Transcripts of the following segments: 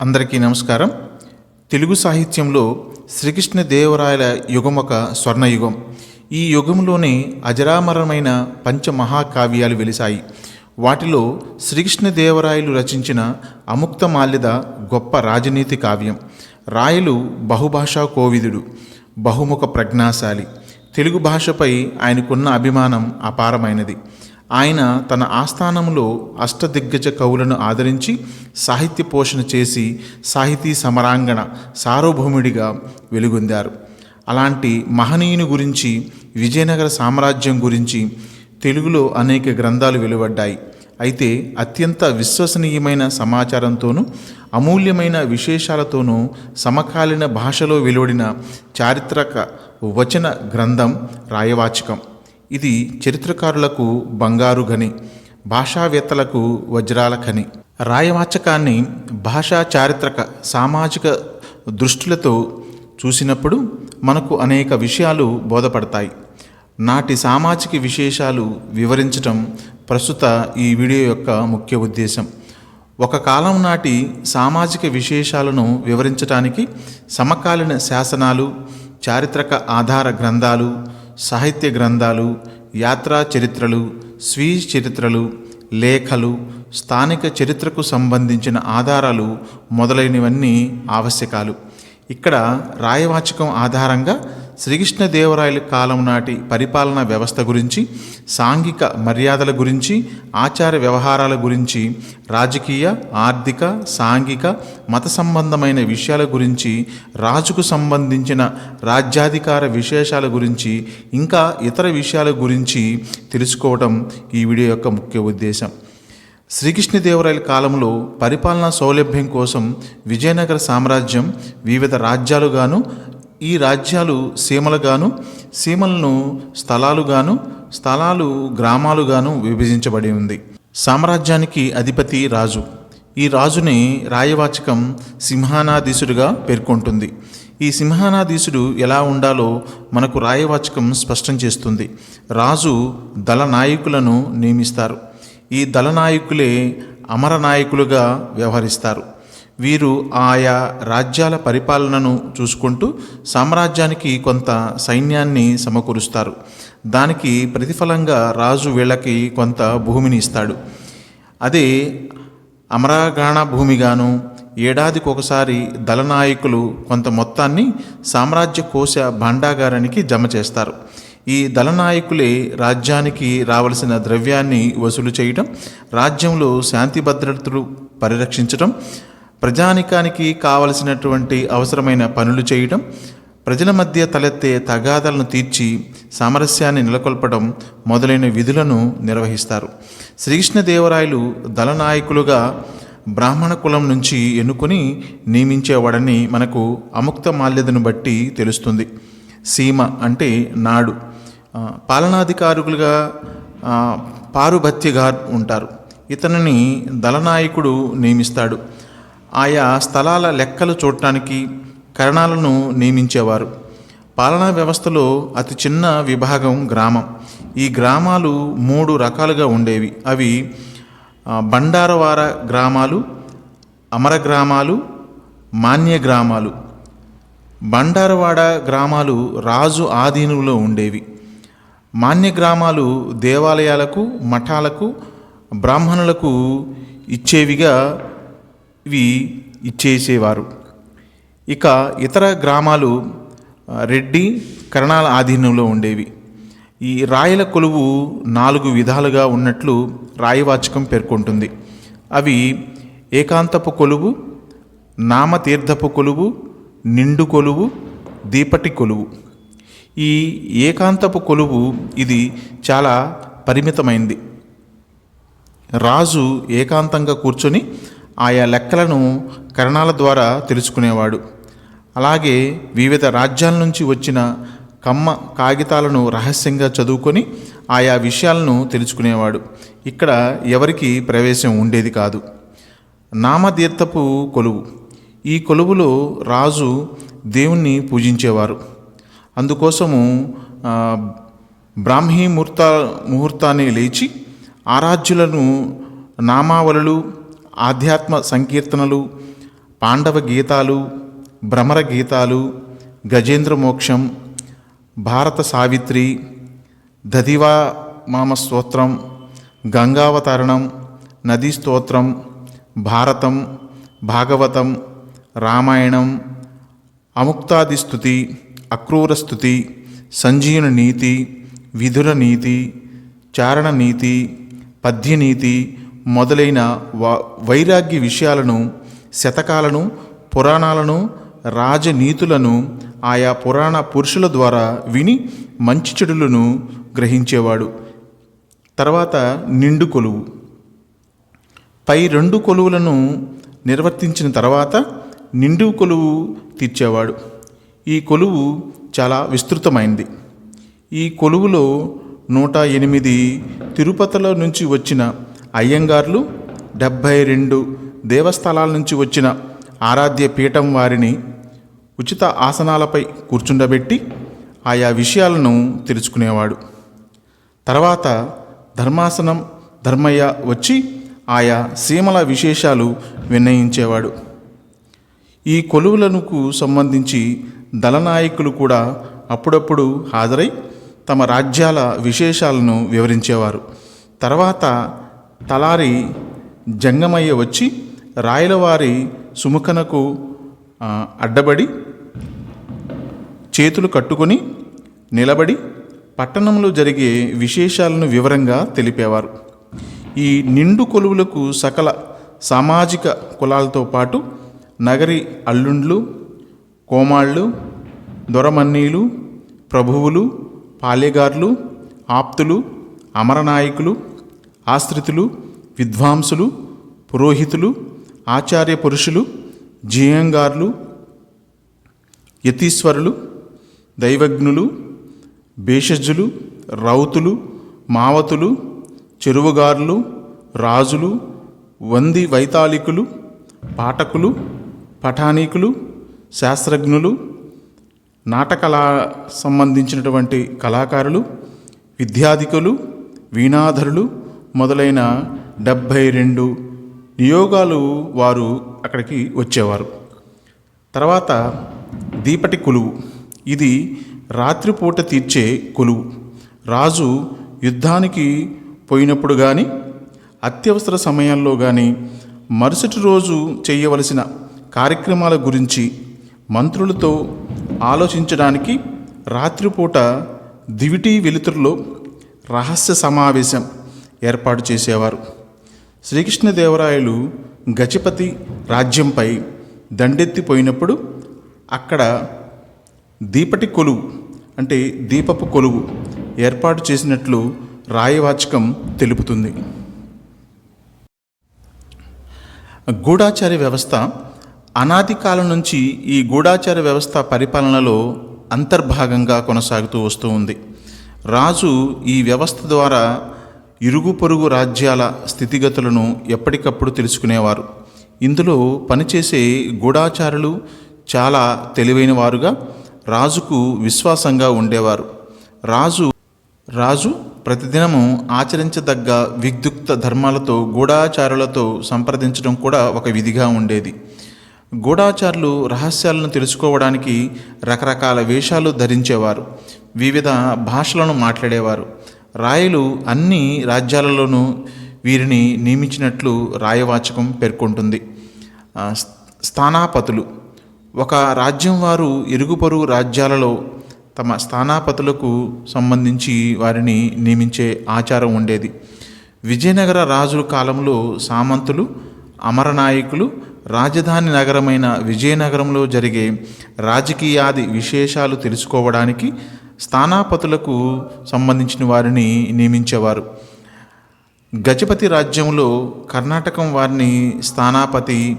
అందరికీ నమస్కారం. తెలుగు సాహిత్యంలో శ్రీకృష్ణదేవరాయల యుగం ఒక స్వర్ణయుగం. ఈ యుగంలోనే అజరామరమైన పంచమహాకావ్యాలు వెలిశాయి. వాటిలో శ్రీకృష్ణదేవరాయలు రచించిన అముక్త మాల్యద గొప్ప రాజనీతి కావ్యం. రాయలు బహుభాషా కోవిదుడు బహుముఖ ప్రజ్ఞాశాలి. తెలుగు భాషపై ఆయనకున్న అభిమానం అపారమైనది. ఆయన తన ఆస్థానంలో అష్టదిగ్గజ కవులను ఆదరించి సాహిత్య పోషణ చేసి సాహితీ సమరాంగణ సార్వభౌముడిగా వెలుగొందారు. అలాంటి మహనీయుని గురించి విజయనగర సామ్రాజ్యం గురించి తెలుగులో అనేక గ్రంథాలు వెలువడ్డాయి. అయితే అత్యంత విశ్వసనీయమైన సమాచారంతోనూ అమూల్యమైన విశేషాలతోనూ సమకాలీన భాషలో వెలువడిన చారిత్రక వచన గ్రంథం రాయవాచకం. ఇది చరిత్రకారులకు బంగారు గని భాషావేత్తలకు వజ్రాల ఖని. రాయవాచకాన్ని భాషా చారిత్రక సామాజిక దృష్టిలతో చూసినప్పుడు మనకు అనేక విషయాలు బోధపడతాయి. నాటి సామాజిక విశేషాలు వివరించటం ప్రస్తుత ఈ వీడియో యొక్క ముఖ్య ఉద్దేశం. ఒక కాలం నాటి సామాజిక విశేషాలను వివరించటానికి సమకాలీన శాసనాలు చారిత్రక ఆధార గ్రంథాలు సాహిత్య గ్రంథాలు యాత్రా చరిత్రలు స్వీయ చరిత్రలు లేఖలు స్థానిక చరిత్రకు సంబంధించిన ఆధారాలు మొదలైనవన్నీ ఆవశ్యకాలు. ఇక్కడ రాయవాచకం ఆధారంగా శ్రీకృష్ణదేవరాయల కాలం నాటి పరిపాలనా వ్యవస్థ గురించి సాంఘిక మర్యాదల గురించి ఆచార వ్యవహారాల గురించి రాజకీయ ఆర్థిక సాంఘిక మత సంబంధమైన విషయాల గురించి రాజుకు సంబంధించిన రాజ్యాధికార విశేషాల గురించి ఇంకా ఇతర విషయాల గురించి తెలుసుకోవడం ఈ వీడియో యొక్క ముఖ్య ఉద్దేశం. శ్రీకృష్ణదేవరాయల కాలంలో పరిపాలనా సౌలభ్యం కోసం విజయనగర సామ్రాజ్యం వివిధ రాజ్యాలుగాను ఈ రాజ్యాలు సీమలుగాను సీమలను స్థలాలుగాను స్థలాలు గ్రామాలుగాను విభజించబడి ఉంది. సామ్రాజ్యానికి అధిపతి రాజు. ఈ రాజుని రాయవాచకం సింహానాధీశుడిగా పేర్కొంటుంది. ఈ సింహానాధీశుడు ఎలా ఉండాలో మనకు రాయవాచకం స్పష్టం చేస్తుంది. రాజు దళ నాయకులను నియమిస్తారు. ఈ దళ నాయకులే అమర నాయకులుగా వ్యవహరిస్తారు. వీరు ఆయా రాజ్యాల పరిపాలనను చూసుకుంటూ సామ్రాజ్యానికి కొంత సైన్యాన్ని సమకూరుస్తారు. దానికి ప్రతిఫలంగా రాజు వీళ్ళకి కొంత భూమిని ఇస్తాడు. అదే అమరాగాణ భూమిగాను ఏడాదికి ఒకసారి దళనాయకులు కొంత మొత్తాన్ని సామ్రాజ్య కోశ భాండాగారానికి జమ చేస్తారు. ఈ దళనాయకులే రాజ్యానికి రావలసిన ద్రవ్యాన్ని వసూలు చేయటం రాజ్యంలో శాంతి భద్రతలు పరిరక్షించటం ప్రజానికానికి కావలసినటువంటి అవసరమైన పనులు చేయటం ప్రజల మధ్య తలెత్తే తగాదాలను తీర్చి సామరస్యాన్ని నెలకొల్పడం మొదలైన విధులను నిర్వహిస్తారు. శ్రీకృష్ణదేవరాయలు దళనాయకులుగా బ్రాహ్మణ కులం నుంచి ఎన్నుకొని నియమించేవాడని మనకు అముక్త మాల్యదను బట్టి తెలుస్తుంది. సీమ అంటే నాడు. పాలనాధికారులుగా ఆ, ఉంటారు. ఇతనిని దళనాయకుడు నియమిస్తాడు. ఆయా స్థలాల లెక్కలు చూడటానికి కరణాలను నియమించేవారు. పాలనా వ్యవస్థలో అతి చిన్న విభాగం గ్రామం. ఈ గ్రామాలు మూడు రకాలుగా ఉండేవి. అవి బండారవార గ్రామాలు అమర గ్రామాలు మాన్య గ్రామాలు. బండారవాడ గ్రామాలు రాజు ఆధీనంలో ఉండేవి. మాన్య గ్రామాలు దేవాలయాలకు మఠాలకు బ్రాహ్మణులకు ఇచ్చేవిగా ఇవి ఇచ్చేసేవారు. ఇక ఇతర గ్రామాలు రెడ్డి కరణాల ఆధీనంలో ఉండేవి. ఈ రాయల కొలువు నాలుగు విధాలుగా ఉన్నట్లు రాయవాచకం పేర్కొంటుంది. అవి ఏకాంతపు కొలువు నామతీర్థపు కొలువు నిండు కొలువు దీపటి కొలువు. ఈ ఏకాంతపు కొలువు ఇది చాలా పరిమితమైంది. రాజు ఏకాంతంగా కూర్చొని ఆయా లెక్కలను కరణాల ద్వారా తెలుసుకునేవాడు. అలాగే వివిధ రాజ్యాల నుంచి వచ్చిన కమ్మ కాగితాలను రహస్యంగా చదువుకొని ఆయా విషయాలను తెలుసుకునేవాడు. ఇక్కడ ఎవరికి ప్రవేశం ఉండేది కాదు. నామతీర్థపు కొలువు. ఈ కొలువులో రాజు దేవుణ్ణి పూజించేవారు. అందుకోసము బ్రాహ్మీ ముహూర్త ముహూర్తాన్ని లేచి ఆరాధ్యులను నామావళులు ఆధ్యాత్మ సంకీర్తనలు పాండవ గీతాలు భ్రమర గీతాలు గజేంద్ర మోక్షం భారత సావిత్రి దదివా మామ స్తోత్రం గంగావతరణం నదీ స్తోత్రం భారతం భాగవతం రామాయణం అముక్తాది అక్రూరస్తుతి అక్రూర సంజీవన నీతి విధుల నీతి చారణ నీతి పద్యనీతి మొదలైన వైరాగ్య విషయాలను శతకాలను పురాణాలను రాజనీతులను ఆయా పురాణ పురుషుల ద్వారా విని మంచి చెడులను గ్రహించేవాడు. తర్వాత నిండు కొలువు. పై రెండు కొలువులను నిర్వర్తించిన తర్వాత నిండు కొలువు తీర్చేవాడు. ఈ కొలువు చాలా విస్తృతమైంది. ఈ కొలువులో నూట ఎనిమిది తిరుపతిలో నుంచి వచ్చిన అయ్యంగార్లు డెబ్భై రెండు దేవస్థలాల నుంచి వచ్చిన ఆరాధ్య పీఠం వారిని ఉచిత ఆసనాలపై కూర్చుండబెట్టి ఆయా విషయాలను తెలుసుకునేవాడు. తర్వాత ధర్మాసనం ధర్మయ్య వచ్చి ఆయా సీమల విశేషాలు నిర్ణయించేవాడు ఈ కొలువులకు సంబంధించి దళనాయకులు కూడా అప్పుడప్పుడు హాజరై తమ రాజ్యాల విశేషాలను వివరించేవారు. తర్వాత తలారి జంగమయ్య వచ్చి రాయలవారి సుముఖనకు అడ్డబడి చేతులు కట్టుకొని నిలబడి పట్టణంలో జరిగే విశేషాలను వివరంగా తెలిపేవారు. ఈ నిండు కొలువులకు సకల సామాజిక కులాలతో పాటు నగరి అల్లుండ్లు కోమాళ్ళు దొరమన్నీలు ప్రభువులు పాలెగార్లు ఆప్తులు అమరనాయకులు ఆశ్రితులు విద్వాంసులు పురోహితులు ఆచార్య పురుషులు జియంగార్లు యతీశ్వరులు దైవజ్ఞులు భేషజులు రౌతులు మావతులు చెరువుగారులు రాజులు వంది వైతాళికులు పాఠకులు పఠానీకులు శాస్త్రజ్ఞులు నాటకళ సంబంధించినటువంటి కళాకారులు విద్యాధికులు వీణాధరులు మొదలైన డెబ్భై రెండు నియోగాలు వారు అక్కడికి వచ్చేవారు. తర్వాత దీపటి కొలువు. ఇది రాత్రిపూట తీర్చే కొలువు. రాజు యుద్ధానికి పోయినప్పుడు కానీ అత్యవసర సమయాల్లో కానీ మరుసటి రోజు చేయవలసిన కార్యక్రమాల గురించి మంత్రులతో ఆలోచించడానికి రాత్రిపూట దివిటీ వెలుతురులో రహస్య సమావేశం ఏర్పాటు చేసేవారు. శ్రీకృష్ణదేవరాయలు గజపతి రాజ్యంపై దండెత్తిపోయినప్పుడు అక్కడ దీపటి కొలువు అంటే దీపపు కొలువు ఏర్పాటు చేసినట్లు రాయవాచకం తెలుపుతుంది. గూఢాచార్య వ్యవస్థ అనాది కాలం నుంచి ఈ గూఢాచార వ్యవస్థ పరిపాలనలో అంతర్భాగంగా కొనసాగుతూ వస్తూ ఉంది. రాజు ఈ వ్యవస్థ ద్వారా ఇరుగు పొరుగు రాజ్యాల స్థితిగతులను ఎప్పటికప్పుడు తెలుసుకునేవారు. ఇందులో పనిచేసే గూఢాచారులు చాలా తెలివైన వారుగా రాజుకు విశ్వాసంగా ఉండేవారు. రాజు రాజు ప్రతిదినము ఆచరించదగ్గ విద్యుక్త ధర్మాలతో గూఢాచారులతో సంప్రదించడం కూడా ఒక విధిగా ఉండేది. గూఢాచారులు రహస్యాలను తెలుసుకోవడానికి రకరకాల వేషాలు ధరించేవారు. వివిధ భాషలను మాట్లాడేవారు. రాయలు అన్ని రాజ్యాలలోనూ వీరిని నియమించినట్లు రాయవాచకం పేర్కొంటుంది. స్థానాపతులు. ఒక రాజ్యం వారు ఇరుగుపొరు రాజ్యాలలో తమ స్థానాపతులకు సంబంధించి వారిని నియమించే ఆచారం ఉండేది. విజయనగర రాజుల కాలంలో సామంతులు అమరనాయకులు రాజధాని నగరమైన విజయనగరంలో జరిగే రాజకీయాది విశేషాలు తెలుసుకోవడానికి స్థానాపతులకు సంబంధించిన వారిని నియమించేవారు. గజపతి రాజ్యంలో కర్ణాటకం వారిని స్థానాపతి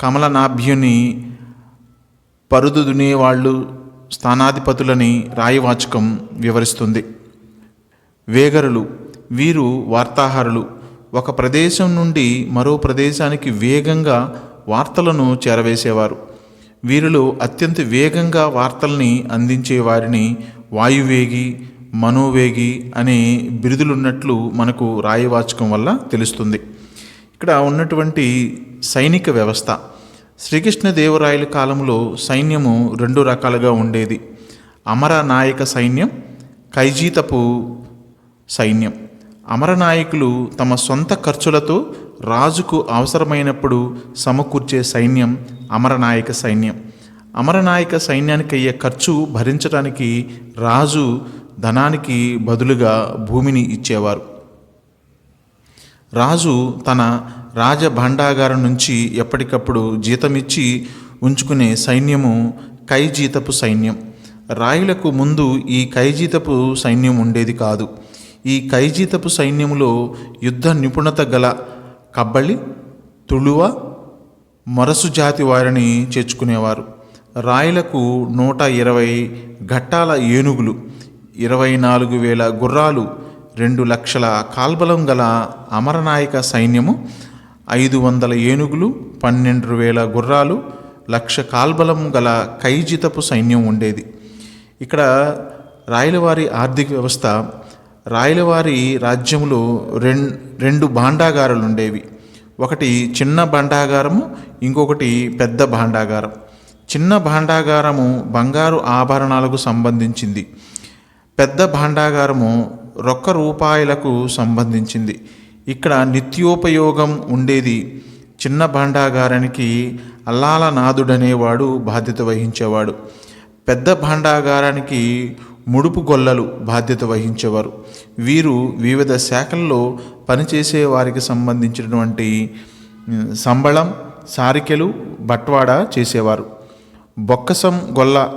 కమలనాభ్యుని పరుదు దునేవాళ్ళు స్థానాధిపతులని రాయవాచకం వివరిస్తుంది. వేగరులు వీరు వార్తాహారులు. ఒక ప్రదేశం నుండి మరో ప్రదేశానికి వేగంగా వార్తలను చేరవేసేవారు. వీరిలో అత్యంత వేగంగా వార్తల్ని అందించే వారిని వాయువేగి మనోవేగి అనే బిరుదులున్నట్లు మనకు రాయవాచకం వల్ల తెలుస్తుంది. ఇక్కడ ఉన్నటువంటి సైనిక వ్యవస్థ. శ్రీకృష్ణదేవరాయల కాలంలో సైన్యము రెండు రకాలుగా ఉండేది. అమర నాయక సైన్యం కైజీతపు సైన్యం. అమరనాయకులు తమ సొంత ఖర్చులతో రాజుకు అవసరమైనప్పుడు సమకూర్చే సైన్యం అమరనాయక సైన్యం. అమరనాయక సైన్యానికి అయ్యే ఖర్చు భరించడానికి రాజు ధనానికి బదులుగా భూమిని ఇచ్చేవారు. రాజు తన రాజభాండాగారం నుంచి ఎప్పటికప్పుడు జీతమిచ్చి ఉంచుకునే సైన్యము కైజీతపు సైన్యం. రాయులకు ముందు ఈ కైజీతపు సైన్యం ఉండేది కాదు. ఈ కైజీతపు సైన్యములో యుద్ధ నిపుణత గల కబ్బళి తుళువ మొరసు జాతి వారిని చేర్చుకునేవారు. రాయలకు నూట ఇరవై ఘట్టాల ఏనుగులు ఇరవై నాలుగు వేల గుర్రాలు రెండు లక్షల కాల్బలం గల అమరనాయక సైన్యము ఐదు వందల ఏనుగులు పన్నెండు వేల గుర్రాలు లక్ష కాల్బలం గల కైజితపు సైన్యం ఉండేది. ఇక్కడ రాయలవారి ఆర్థిక వ్యవస్థ రాయలవారి రాజ్యంలో రెం రెండు భాండాగారాలు ఉండేవి ఒకటి చిన్న భాండాగారము ఇంకొకటి పెద్ద భాండాగారం. చిన్న భాండాగారము బంగారు ఆభరణాలకు సంబంధించింది. పెద్ద భాండాగారము రొక్క రూపాయలకు సంబంధించింది. ఇక్కడ నిత్యోపయోగం ఉండేది. చిన్న భాండాగారానికి అల్లాల నాదుడనేవాడు బాధ్యత వహించేవాడు. పెద్ద భాండాగారానికి ముడుపు గొల్లలు బాధ్యత వహించేవారు. వీరు వివిధ శాఖల్లో పనిచేసే వారికి సంబంధించినటువంటి సంబళం సారికెలు బట్వాడా చేసేవారు. బొక్కసం గొల్ల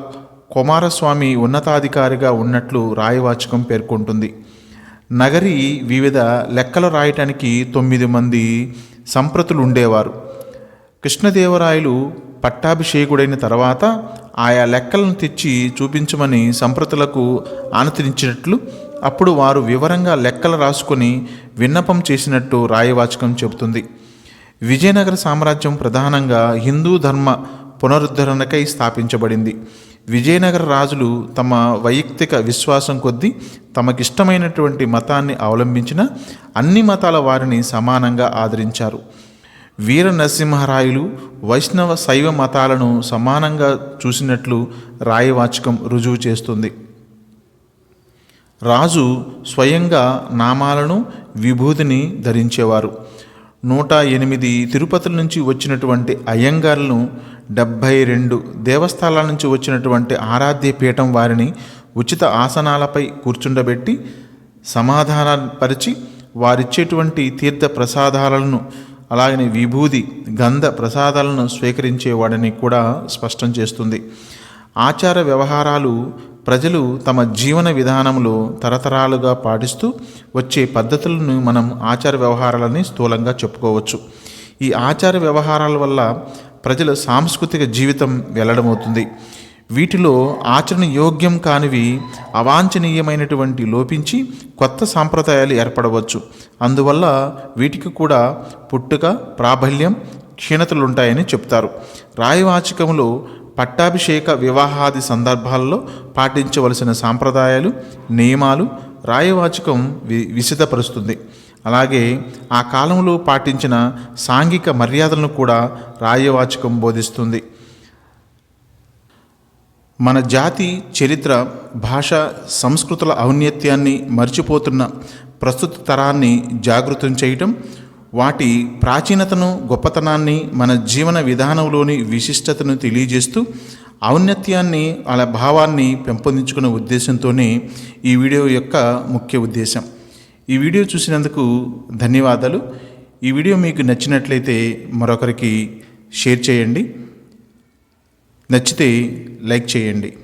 కుమారస్వామి ఉన్నతాధికారిగా ఉన్నట్లు రాయవాచకం పేర్కొంటుంది. నగరి వివిధ లెక్కలు రాయటానికి తొమ్మిది మంది సంప్రతులు ఉండేవారు కృష్ణదేవరాయలు పట్టాభిషేకుడైన తర్వాత ఆయా లెక్కలను తెచ్చి చూపించమని సంప్రతులకు ఆనతరించినట్లు అప్పుడు వారు వివరంగా లెక్కలు రాసుకొని విన్నపం చేసినట్టు రాయవాచకం చెబుతుంది. విజయనగర సామ్రాజ్యం ప్రధానంగా హిందూ ధర్మ పునరుద్ధరణకై స్థాపించబడింది. విజయనగర రాజులు తమ వైయక్తిక విశ్వాసం కొద్దీ తమకిష్టమైనటువంటి మతాన్ని అవలంబించిన అన్ని మతాల వారిని సమానంగా ఆదరించారు. వీర నరసింహరాయలు వైష్ణవ శైవ మతాలను సమానంగా చూసినట్లు రాయవాచకం రుజువు చేస్తుంది. రాజు స్వయంగా నామాలను విభూతిని ధరించేవారు. నూట ఎనిమిది తిరుపతుల నుంచి వచ్చినటువంటి అయ్యంగార్లను డెబ్భై రెండు దేవస్థానాల నుంచి వచ్చినటువంటి ఆరాధ్య పీఠం వారిని ఉచిత ఆసనాలపై కూర్చుండబెట్టి సమాధానపరిచి వారిచ్చేటువంటి తీర్థ ప్రసాదాలను అలాగనే విభూది గంధ ప్రసాదాలను స్వీకరించేవాడని కూడా స్పష్టం చేస్తుంది. ఆచార వ్యవహారాలు ప్రజలు తమ జీవన విధానంలో తరతరాలుగా పాటిస్తూ వచ్చే పద్ధతులను మనం ఆచార వ్యవహారాలని స్థూలంగా చెప్పుకోవచ్చు. ఈ ఆచార వ్యవహారాల వల్ల ప్రజల సాంస్కృతిక జీవితం వెల్లడమవుతుంది. వీటిలో ఆచరణ యోగ్యం కానివి అవాంఛనీయమైనటువంటి లోపించి కొత్త సాంప్రదాయాలు ఏర్పడవచ్చు. అందువల్ల వీటికి కూడా పుట్టుక ప్రాబల్యం క్షీణతలుంటాయని చెప్తారు. రాయవాచకంలో పట్టాభిషేక వివాహాది సందర్భాల్లో పాటించవలసిన సాంప్రదాయాలు నియమాలు రాయవాచకం వి విశదపరుస్తుంది అలాగే ఆ కాలంలో పాటించిన సాంఘిక మర్యాదలను కూడా రాయవాచకం బోధిస్తుంది. మన జాతి చరిత్ర భాష సంస్కృతుల ఔన్నత్యాన్ని మర్చిపోతున్న ప్రస్తుత తరాన్ని జాగృతం చేయటం వాటి ప్రాచీనతను గొప్పతనాన్ని మన జీవన విధానంలోని విశిష్టతను తెలియజేస్తూ ఔన్నత్యాన్ని అలా భావాన్ని పెంపొందించుకునే ఉద్దేశంతోనే ఈ వీడియో యొక్క ముఖ్య ఉద్దేశం. ఈ వీడియో చూసినందుకు ధన్యవాదాలు. ఈ వీడియో మీకు నచ్చినట్లయితే మరొకరికి షేర్ చేయండి. నచ్చితే లైక్ చేయండి.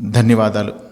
ధన్యవాదాలు.